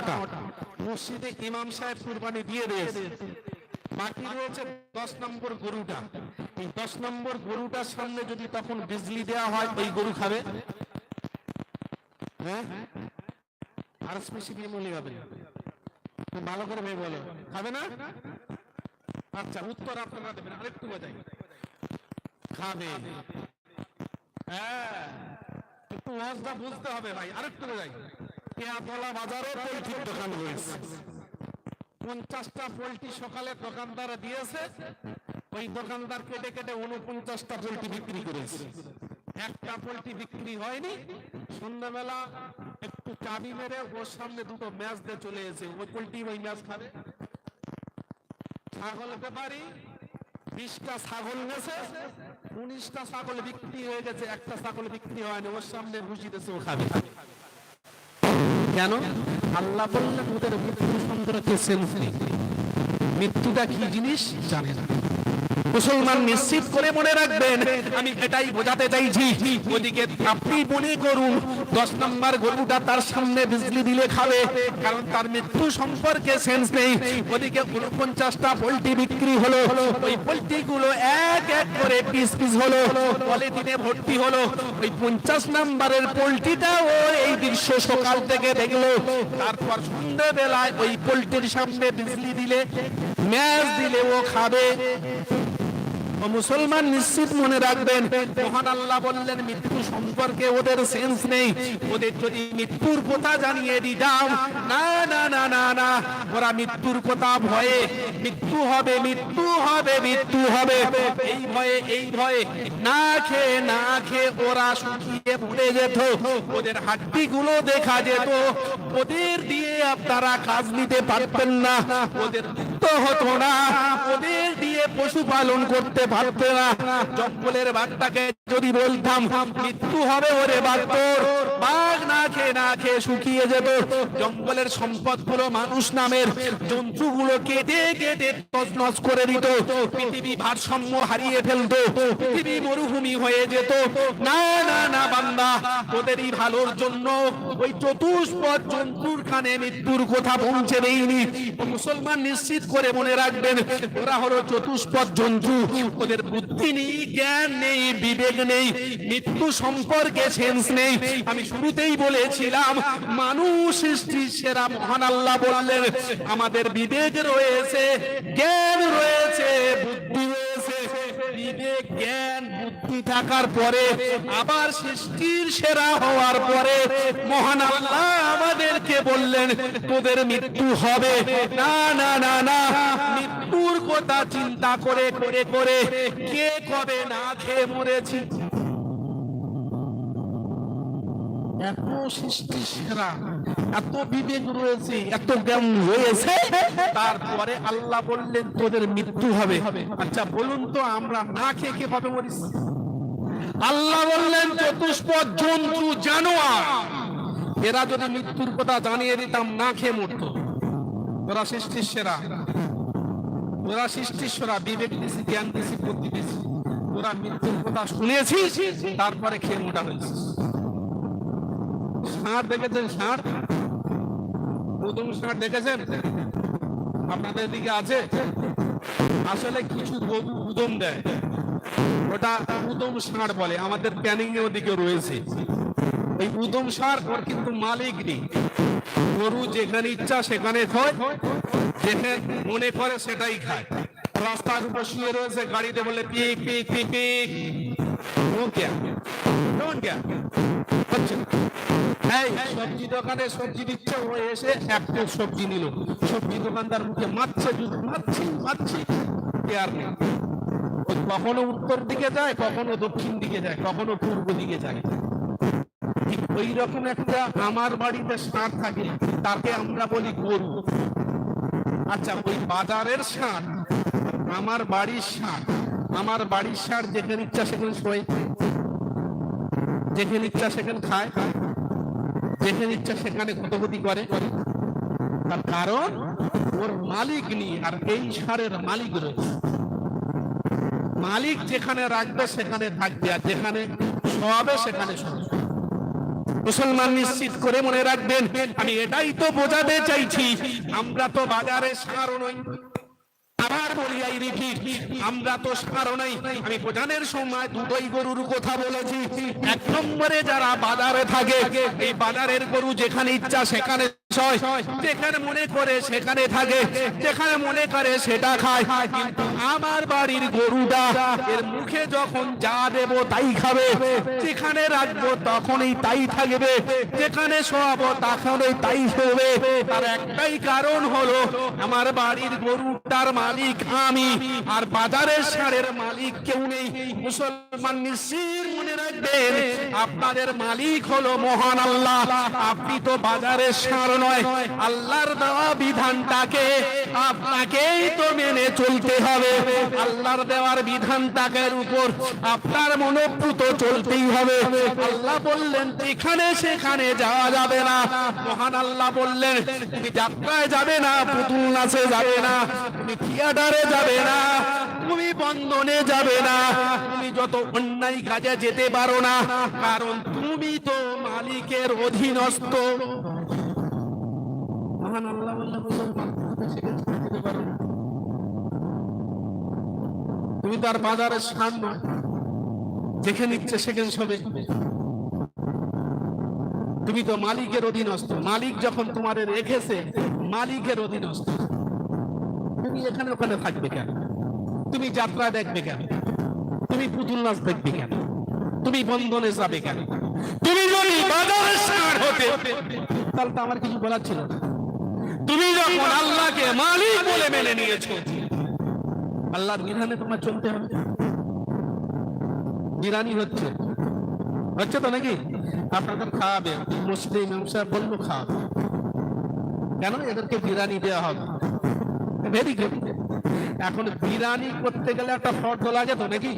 নটা। মসজিদে ইমাম সাহেব কুরবানি দিয়ে দিয়েছে। বাকি রয়েছে দশ নম্বর গরুটা। এই দশ নম্বর গরুটার সামনে যদি তখন বিজলি দেওয়া হয়, ওই গরু খাবে। হ্যাঁ? আর দিয়ে মনে হবে ভালো করে ভেবে বলো। খাবে না? আচ্ছা উত্তর আপনারা দেবেন। আরেকটু বোঝাই। খাবে। হ্যাঁ। একটু ওয়াজটা বুঝতে হবে ভাই। আরেকটু বোঝাই। পেয়াতলা বাজারে পোলট্রির দোকান রয়েছে পঞ্চাশটা পোলট্রি সকালে দোকানদার দিয়েছে, ওই দোকানদার কেটে কেটে উনপঞ্চাশটা পোলট্রি বিক্রি করেছে। একটা পোলট্রি বিক্রি হয়নি, সন্ধ্যাবেলা একটু চাবি মেরে ওর সামনে দুটো ম্যাচ দিয়ে চলে ওই পোলট্রি ওই ম্যাচ খাবে। ছাগল বিশটা ছাগল নেছে, উনিশটা ছাগল বিক্রি হয়ে গেছে, একটা ছাগল বিক্রি হয়নি, ওর সামনে ভুষি দিয়েছে, ও খাবে। কেন আল্লাহ বললেন ওদের মৃত্যু সম্পর্কে সেন্স মৃত্যুটা কি জিনিস? জানে না। মুসলমান নিশ্চিত করে মনে রাখবেন, আমি এটাই বোঝাতে চাইছি, ওদিকে আপনি মনে করুন দশ নম্বর গরুটা তার সামনে বিজলি দিলে খাবে, কারণ তার মৃত্যু সম্পর্কে সেন্স নেই। ওদিকে উনপঞ্চাশটা পোল্ট্রি বিক্রি হলো, ওই পোল্ট্রি গুলো এক এক করে পিস পিস হলো পলিথিনে ভর্তি হলো। ওই পঞ্চাশ নম্বরের পোল্ট্রিটা ও এই দৃশ্য সকাল থেকে দেখল, তারপর সন্ধ্যেবেলায় ওই পোল্ট্রির সামনে বিজলি দিলে, ম্যাচ দিলে ও খাবে। মুসলমান নিশ্চিত মনে রাখবেন, মহান আল্লাহ বললেন, মৃত্যু সম্পর্কে ওদের সেন্স নেই। ওদের যদি মৃত্যুর কথা জানিয়ে দিতাম, না না না না না, ওরা মৃত্যুর কথা ভয়ে, মৃত্যু হবে মৃত্যু হবে মৃত্যু হবে। এই ভয়ে এই ভয়ে না খেয়ে না খেয়ে ওরা শুকিয়ে পড়ে যেত, ওদের হাড্ডি গুলো দেখা যেত, ওদের দিয়ে আপনারা কাজ নিতে পারতেন না, ওদের তো হতো না, ওদের দিয়ে পশুপালন করতে পারতে না। জঙ্গলের বাঘটাকে যদি বলতাম, মৃত্যু হবে ওরে বাঘ বাঘ না খেয়ে না খেয়ে শুকিয়ে যেত। জঙ্গলের সম্পদগুলো মানুষ নামের জন্তুগুলো কেটে কেটে তছনছ করে দিত। পৃথিবী ভারসাম্য হারিয়ে ফেলতো। পৃথিবী মরুভূমি হয়ে যেত। না না না, বান্দা ওদেরই ভালোর জন্য ওই চতুষ্পদ জন্তুর কানে মৃত্যুর কথা পৌঁছে দেয়নি মুসলমান নিশ্চিত করে মনে রাখবেন, ওরা হলো চতুষ্পদ জন্তু। ওদের বুদ্ধি নেই, জ্ঞান নেই, বিবেক নেই, মৃত্যু সম্পর্কে সেন্স নেই। আমি শুরুতেই বলেছিলাম, মানুষ সৃষ্টির সেরা মহান আল্লাহ বললেন, আমাদের বিবেক রয়েছে, জ্ঞান রয়েছে, বুদ্ধি রয়েছে। বিবেক, জ্ঞান, বুদ্ধি থাকার পরে, আবার সৃষ্টির সেরা হওয়ার পরে মহান আল্লাহ আমাদেরকে বললেন, তোদের মৃত্যু হবে। না না না না। কথা চিন্তা করে করে করে কে কবে না খেয়ে মরেছি? এত সৃষ্টি সেরা, এত বিবেক রয়েছে, এত জ্ঞান রয়েছে। তারপরে আল্লাহ বললেন, তোদের মৃত্যু হবে। আচ্ছা বলুন তো আমরা না খেয়ে কে পাবে মরিস আল্লাহ বললেন চতুষ্পদ জন্তু, জানোয়ার। এরা যদি মৃত্যুর কথা জানিয়ে দিতাম, না খেয়ে মরতো। তোরা সৃষ্টির সেরা। তোরা সৃষ্টির সেরা বিবেক দিছি, জ্ঞান দিছি, বুদ্ধি দিছি। তোরা মৃত্যুর কথা শুনেছিস তারপরে খেয়ে মোটা হয়েছিস ষাঁড় দেখেছেন ষাঁড় প্রথম ষাঁড় দেখেছেন? আপনাদের দিকে আছে? আসলে কিছু গরু উদম দেয়। ওটা উদম ষাঁড় বলে, আমাদের প্যানিং এর ওদিকে রয়েছে। এই উদম ষাঁড় ওর কিন্তু মালিক নেই। গরু যেখানে ইচ্ছা সেখানে খায় যেখানে মনে করে সেটাই খায়। রাস্তার উপর শুয়ে রয়েছে গাড়িতে বলে পিক পিক পিক পিক। ও ক্যা কোন ক্যা এই সবজি দোকানে সবজি দিচ্ছে, ও এসে একটা সবজি নিল। সবজি দোকানদার মুখে মারছে, মারছি মারছি। কে আর নেই কখনো উত্তর দিকে যায়, কখনো দক্ষিণ দিকে যায়, কখনো পূর্ব দিকে যায়। ওই রকম একটা আমার বাড়িতে ষাঁড় থাকে, তাকে আমরা বলি গরু। আচ্ছা ওই বাজারের ষাঁড় আমার বাড়ির ষাঁড় আমার বাড়ির ষাঁড় যেখানে ইচ্ছা সেখানে শোয় যেখানে ইচ্ছা সেখানে খায়, যেখানে ইচ্ছা সেখানে কতগতি করে। তার কারণ, ওর মালিক নেই, আর এই ষাঁড়ের মালিক রয়েছে। মালিক যেখানে রাখবে সেখানে থাকবে, আর যেখানে শোয়াবে সেখানে শোবে মুসলমান নিশ্চিত করে মনে রাখবেন, আমি এটাই তো বোঝাতে চাইছি, আমরা তো বাজারে সার নই। আবার বলি আই রিপিট, আমরা তো নাই। আমি বোঝানোর সময় দুটোই গরুর কথা বলেছি। এক নম্বরে যারা বাজারে থাকে, এই বাজারের গরু যেখানে ইচ্ছা সেখানে যেখানে মনে করে সেখানে থাকে, যেখানে মনে করে সেটা খায়। কিন্তু আমার বাড়ির গরুটা এর মুখে যখন যা দেব তাই খাবে। যেখানে রাখব তখনই তাই থাকবে। যেখানে শোয়াবো তখনই তাই শোবে। তার একটাই কারণ হলো আমার বাড়ির গরুটার মালিক আমি। আর বাজারের সারের মালিক কেউ নেই। মুসলমান নিশ্চিত মনে রাখবেন। আপনাদের মালিক হলো মহান আল্লাহ। আপনি তো বাজারের সার নয়, আল্লাহর দেওয়া বিধানটাকে আপনাকেই তো মেনে চলতে হবে। আল্লাহর দেওয়ার বিধানটাকের উপর আপনার মনোপ্রুত চলতেই হবে। আল্লাহ বললেন, এখানে সেখানে যাওয়া যাবে না। মহান আল্লাহ বললেন, যাত্রায় যাবে না পুতুল নাচে যাবে না, তুমি থিয়েটারে যাবে না, তুমি বন্ধনে যাবে না, তুমি যত অন্যায় কাজে যেতে পারো না কারণ তুমি তো মালিকের অধীনস্থ। মহান আল্লাহ বললেন যেতে পারো না। তুমি তার বাজারের সামনে যেখানে ইচ্ছে সেখানে সবে। তুমি তো মালিকের অধীনস্থ মালিক যখন তোমারে রেখেছে মালিকের অধীনস্থ। তুমি এখানে ওখানে থাকবে কেন? তুমি যাত্রা দেখবে কেন? তুমি পুতুল নাচ দেখবে কেন? তুমি বন্ধনে যাবে কেন? তুমি যদি বাজারের হতে, তাহলে তো আমার কিছু বলার ছিল তুমি যখন আল্লাহকে মালিক বলে মেনে নিয়েছো, আল্লাহর বিধানে তোমার চলতে হবে। বিরানি হচ্ছে। হচ্ছে তো নাকি? আপনাদের খাওয়াবে মুসলিম সাহেব বলব খাওয়াবে কেন এদেরকে বিরানি দেওয়া হবে? ভেরি গুড এখন বিরানি করতে গেলে একটা ফর্দ লাগে তো নাকি?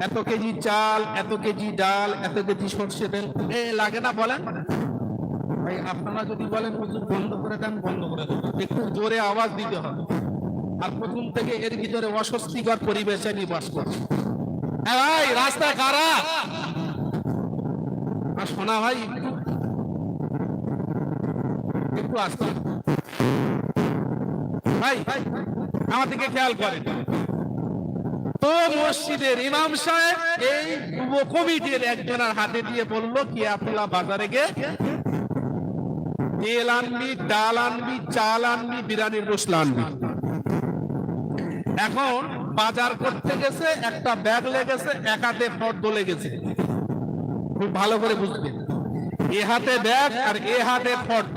এত কেজি চাল, এত কেজি ডাল, এত কেজি সর্ষে তেল, এ, লাগে না বলেন? ভাই, আপনারা যদি বলেন, হুজুর, বন্ধ করে দেন, বন্ধ করে দেন। একটু জোরে আওয়াজ দিতে হবে। আর প্রথম থেকে এর ভিতরে অস্বস্তিকর পরিবেশে নিবাস করছে হ্যাঁ ভাই, রাস্তা কারা আর শোনা ভাই, একটু আসতে ভাই, আমার দিকে খেয়াল করেন। তো মসজিদের ইমাম সাহেব এই যুব কমিটির একজনের হাতে দিয়ে বলল, কি আপনারা বাজারে গিয়ে তেল আনবি, ডাল আনবি, চাল আনবি, বিরিয়ানির রসলা আনবি? এখন বাজার করতে গেছে, একটা ব্যাগ লেগেছে, এক হাতে ফর্দ লেগেছে। খুব ভালো করে বুঝবেন এ হাতে ব্যাগ আর এ হাতে ফর্দ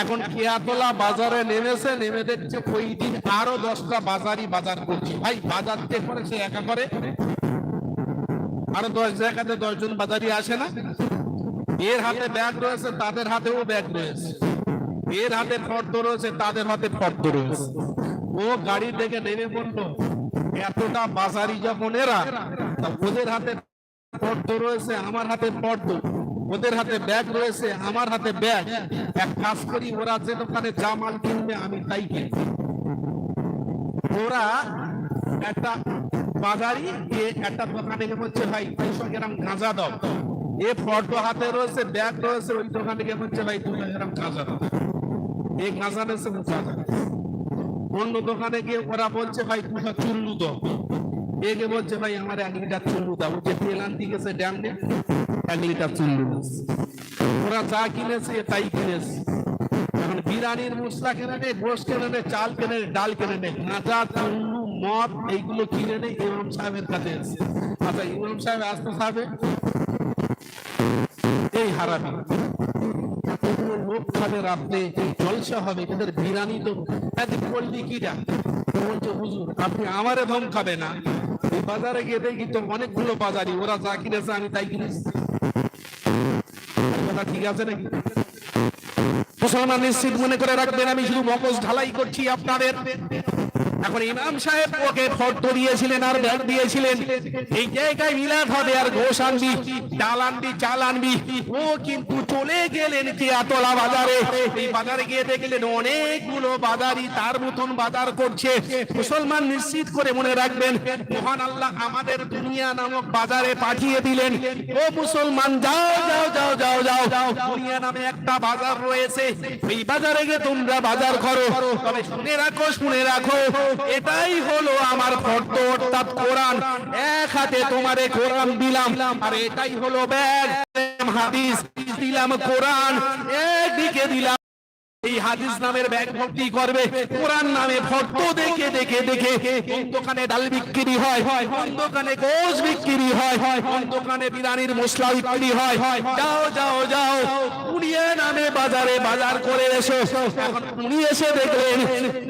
এখন কিয়াতলা বাজারে নেমেছে, নেমে দেখছে ওই দিন আরও দশটা বাজারই বাজার করছে। ভাই, বাজার কে করে সে একা করে? আরও দশ জায়গাতে দশজন বাজারই আসে না? এর হাতে ব্যাগ রয়েছে, তাদের হাতেও ব্যাগ রয়েছে। এর হাতে ফর্দ রয়েছে, তাদের হাতে ফর্দ রয়েছে। ও গাড়ি থেকে নেমে পড়ল, এতটা বাজারি যখন এরা ওদের হাতে ফর্দ রয়েছে, আমার হাতে ফর্দ। ওদের হাতে ব্যাগ রয়েছে, আমার হাতে ব্যাগ। এক কাজ করি, ওরা যে দোকানে যা মাল কিনবে, আমি তাই কিনবো। ওরা একটা বাজারি একটা দোকানে গিয়ে বলছে, ভাই, দুশো গ্রাম গাঁজা দাও। এ ফটো হাতে রয়েছে, ব্যাগ রয়েছে, ওই দোকানে গিয়ে বলছে, ভাই, দুশো গ্রাম গাঁজা দাও। এই গাঁজা গাঁজা অন্য দোকানে গিয়ে ওরা বলছে, ভাই, দুশো চুল্লু দাও। একে বলছে, ভাই, আমার এক লিটার চুল্লু দাও। যে আনতে গেছে ড্যাম এক লিটার চুল্লু। ওরা যা কিনেছে, তাই কিনেছে। এখন বিরিয়ানির মশলা কিনে নেয় গোস কিনে নেয়, চাল কিনে নেয়, ডাল কিনে নেয়। গাঁজা, চুল্লু, মদ, এইগুলো কিনে নেয় ইমাম সাহেবের কাছে এসে আচ্ছা ইমাম সাহেব আসতে সাহেবে এই এতগুলো লোক খাবে রাত্রে জলসা হবে, এদের বিরিয়ানি তো এত বললি কিটা বলছে, হুজুর, আপনি আমারে ধম খাবে না। এই বাজারে গিয়ে দেখি তো অনেকগুলো বাজারি, ওরা যা কিনেছে আমি তাই কিনেছি। কথা ঠিক আছে নাকি? মুসলমান নিশ্চিত মনে করে রাখবেন, আমি শুধু মগজ ঢালাই করছি আপনাদের। এখন ইমাম সাহেব ওকে ফর্দ দিয়েছিলেন আর ব্যাগ দিয়েছিলেন। এই জায়গায় মিলাদ হবে আর ঘোষ আনবি, ডাল আনবি, চাল আনবি। ও কিন্তু চলে গেলেন কেয়াতলা বাজারে। এই বাজারে গিয়ে দেখলেন অনেকগুলো বাজারি তার মতন বাজার করছে। মুসলমান নিশ্চিত করে মনে রাখবেন, মহান আল্লাহ আমাদের দুনিয়া নামক বাজারে পাঠিয়ে দিলেন। ও মুসলমান যাও যাও যাও যাও যাও যাও। দুনিয়া নামে একটা বাজার রয়েছে। এই বাজারে গিয়ে তোমরা বাজার করো। তবে শুনে রাখো শুনে রাখো। এটাই হলো আমার ফর্দ, অর্থাৎ কোরআন। এক হাতে তোমারে কোরআন দিলাম, আর এটাই হলো ব্যাগ। হাদিস, দিলাম কোরআন। একদিকে দিলাম এই হাদিস নামের ব্যাগ ভর্তি করবে। কোরআন নামে ফটো দেখে দেখে দেখে। কোন দোকানে ডাল বিক্রি হয় কোন দোকানে গোশ বিক্রি হয় কোন দোকানে বিরিয়ানির মশলা বিক্রি হয় যাও যাও যাও। দুনিয়া নামে বাজারে বাজার করে এসো। উনি এসে দেখলেন,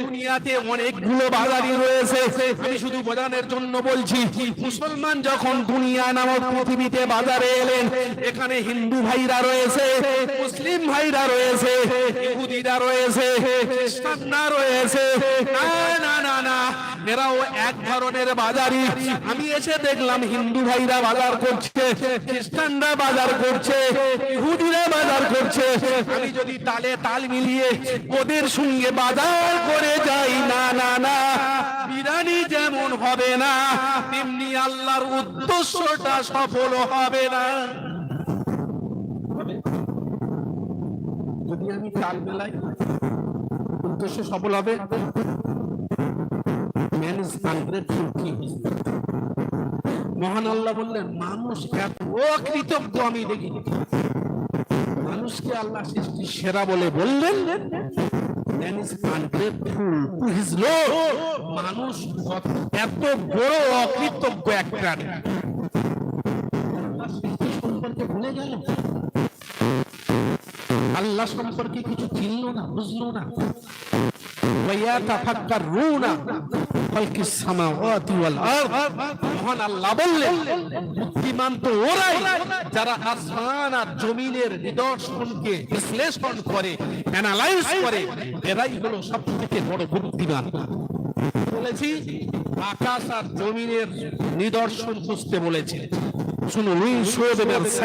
দুনিয়াতে অনেকগুলো বাজারই রয়েছে। আমি শুধু বোঝানোর জন্য বলছি, মুসলমান যখন দুনিয়া নামক পৃথিবীতে বাজারে এলেন, এখানে হিন্দু ভাইরা রয়েছে, মুসলিম ভাইরা রয়েছে, ইহুদিরা রয়েছে খ্রিস্টানরা রয়েছে। না না না না এরাও এক ধরনের বাজারি। আমি এসে দেখলাম হিন্দু ভাইরা বাজার করছে, খ্রিস্টানরা বাজার করছে, ইহুদিরা বাজার করছে। আমি যদি তালে তাল মিলিয়ে ওদের সঙ্গে বাজার করে যাই, না না না, বিরানি যেমন হবে না, তেমনি আল্লাহর উদ্দেশ্যটা সফল হবে না। যদি আমি তাল মেলাই উদ্দেশ্য সফল হবে মহান আল্লাহ বললেন, মানুষ এত অকৃতজ্ঞ আমি দেখিনি। মানুষকে আল্লাহ সৃষ্টি সেরা বলে বললেন. মানুষ এত বড় অকৃতজ্ঞ একটা সম্পর্কে ভুলে গেল আল্লাহ সম্পর্কে কিছু চিনল না, বুঝলো না। যারা বিশ্লেষণ করে, অ্যানালাইজ করে, এরাই হলো সব থেকে বড় বুদ্ধিমান। বলেছি, আকাশ আর জমিনের নিদর্শন খুঁজতে বলেছে।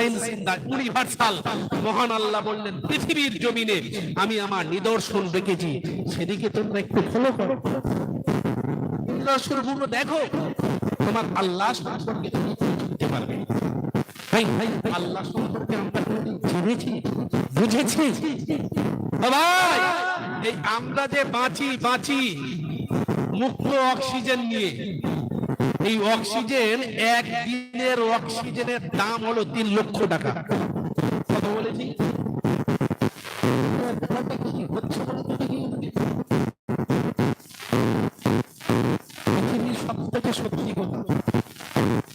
ইন ইউনিভার্সাল মহান আল্লাহ বললেন, পৃথিবীর জমিনে আমি আমার নিদর্শন রেখেছি সেদিকে তোমরা একটু ফলো করো। নিদর্শনগুলো দেখো, তোমার আল্লাহ সম্পর্কে তুমি বুঝতে পারবে। ভাই ভাই আল্লাহ সম্পর্কে আমরা জেনেছি, বুঝেছি? এই আমরা যে বাঁচি বাঁচি। মুক্ত অক্সিজেন নিয়ে। এই অক্সিজেন এক দিনের অক্সিজেনের দাম হলো তিন লক্ষ টাকা। কত বলেছি?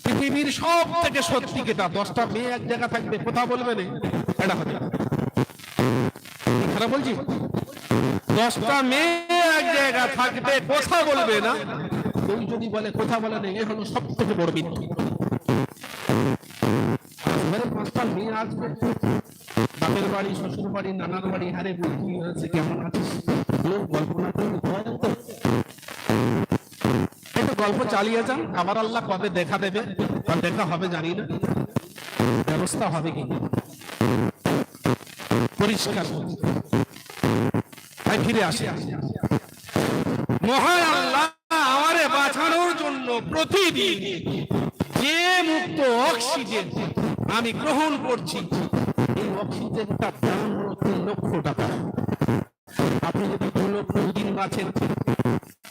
পৃথিবীর সব থেকে সত্যি কথা থেকে দশটা মেয়ে এক জায়গা থাকবে, কথা বলবে না। এটা হবে। খারাপ বলছি? দশটা মেয়ে এক জায়গা থাকবে কথা বলবে না। কেউ যদি বলে কথা বলে না এ হলো সব থেকে বড় মিথ্যে পাঁচটা মেয়ে আসবে। বাপের বাড়ি শ্বশুর বাড়ি নানার বাড়ি হারে বুদ্ধি হয়েছে কেমন আছিস? লোক কল্পনা করে ভয় তো। একটু গল্প চালিয়ে যান আবার আল্লাহ কবে দেখা দেবে? আর দেখা হবে জানি না। ব্যবস্থা হবে কি পরিষ্কার। ফিরে আসে। মহান আল্লাহ আমারে বাঁচানোর জন্য প্রতিদিন যে মুক্ত অক্সিজেন আমি গ্রহণ করছি, এই অক্সিজেনটা দাম লক্ষ টাকা। আপনি যদি দু লক্ষ দিন বাঁচেন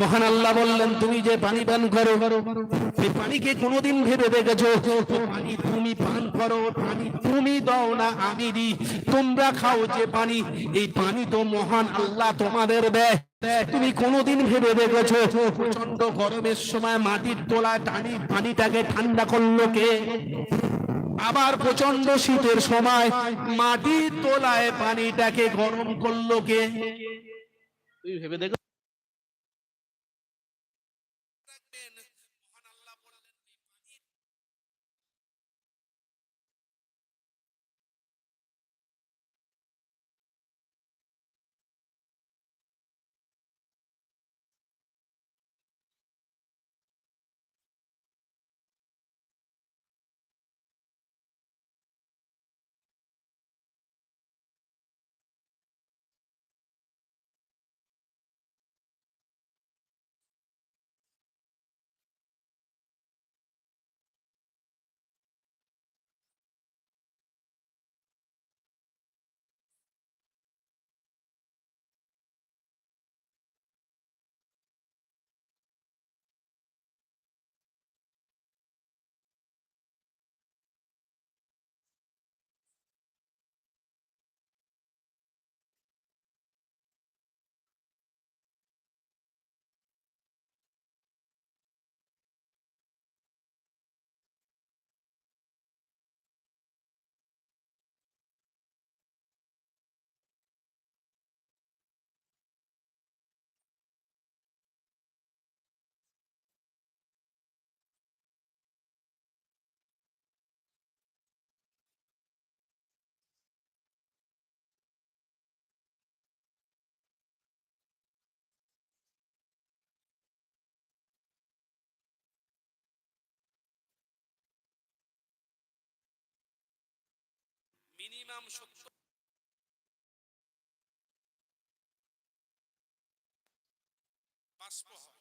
মহান আল্লাহ বললেন, তুমি যে পানি পান করো এই পানিকে কোনোদিন ভেবে দেখেছ? পানি তুমি পান করো, পানি তুমি দাও না, আমি দিই। তোমরা খাও যে পানি, এই পানি তো মহান আল্লাহ তোমাদের দেয়। তুমি কোনোদিন ভেবে দেখেছ? প্রচণ্ড গরমের সময় মাটির তোলায় টানি, পানিটাকে ঠান্ডা করল কে? আবার প্রচণ্ড শীতের সময় মাটির তোলায় পানিটাকে গরম করল কে? তুই ভেবে দেখো মিনিমাম সত্তর বাষ্প হয়।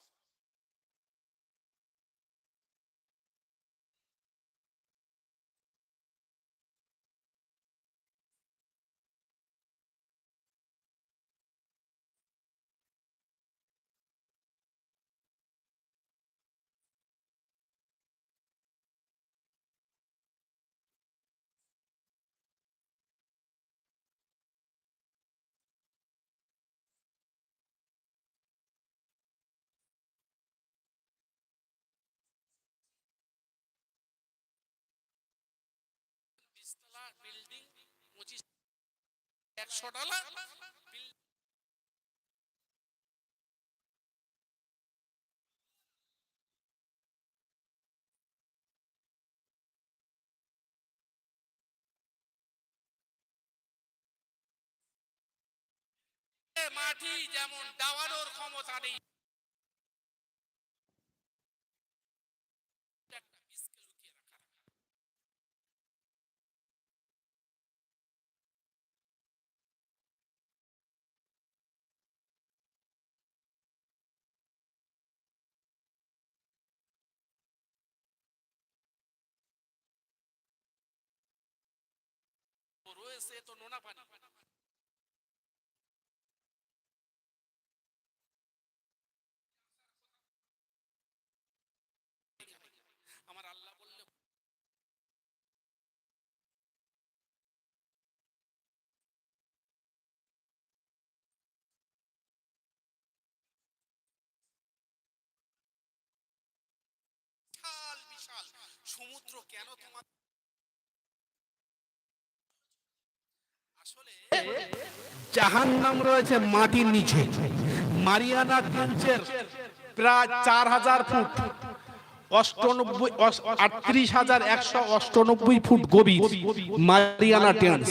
বিশতলা বিল্ডিং পঁচিশ একশো মাটি যেমন দাওয়ানোর ক্ষমতা নেই। রয়েছে তো নোনা পানি। আমার আল্লাহ বললে সমুদ্র কেন তোমার জাহান নাম রয়েছে মাটির নিচে। মারিয়ানা ট্রেঞ্চের প্রায় চার হাজার ফুট। অষ্টানব্বই আটত্রিশ হাজার একশো অষ্টানব্বই ফুট গভীর মারিয়ানা ট্রেঞ্চ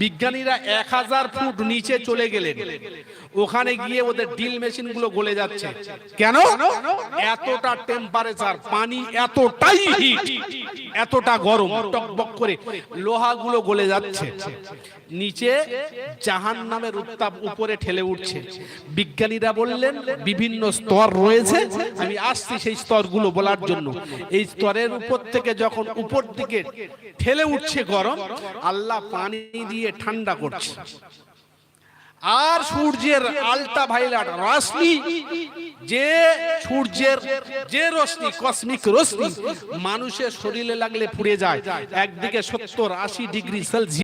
বিজ্ঞানীরা এক হাজার ফুট নিচে চলে গেলেন। ওখানে গিয়ে ওদের ড্রিল মেশিনগুলো গলে যাচ্ছে। কেন? এতটা টেম্পারেচার পানি এতটাই হিট এতটা গরম টকবক করে লোহাগুলো গলে যাচ্ছে। নিচে জাহান নামের উত্তাপ উপরে ঠেলে উঠছে। বিজ্ঞানীরা বললেন বিভিন্ন স্তর রয়েছে। আমি আসছি সেই স্তরগুলো বলার জন্য। এই স্তরের উপর থেকে যখন উপর দিকে ঠেলে উঠছে গরম আল্লাহ পানি দিয়ে ঠান্ডা করছে। আর সূর্যের আলটা ভাইলাট রশ্মি, যে সূর্যের, যে রশ্মি কসমিক রশ্মি, মানুষের শরীরে লাগলে পুড়ে যায়। একদিকে সত্তর আশি ডিগ্রি সেলসিয়াস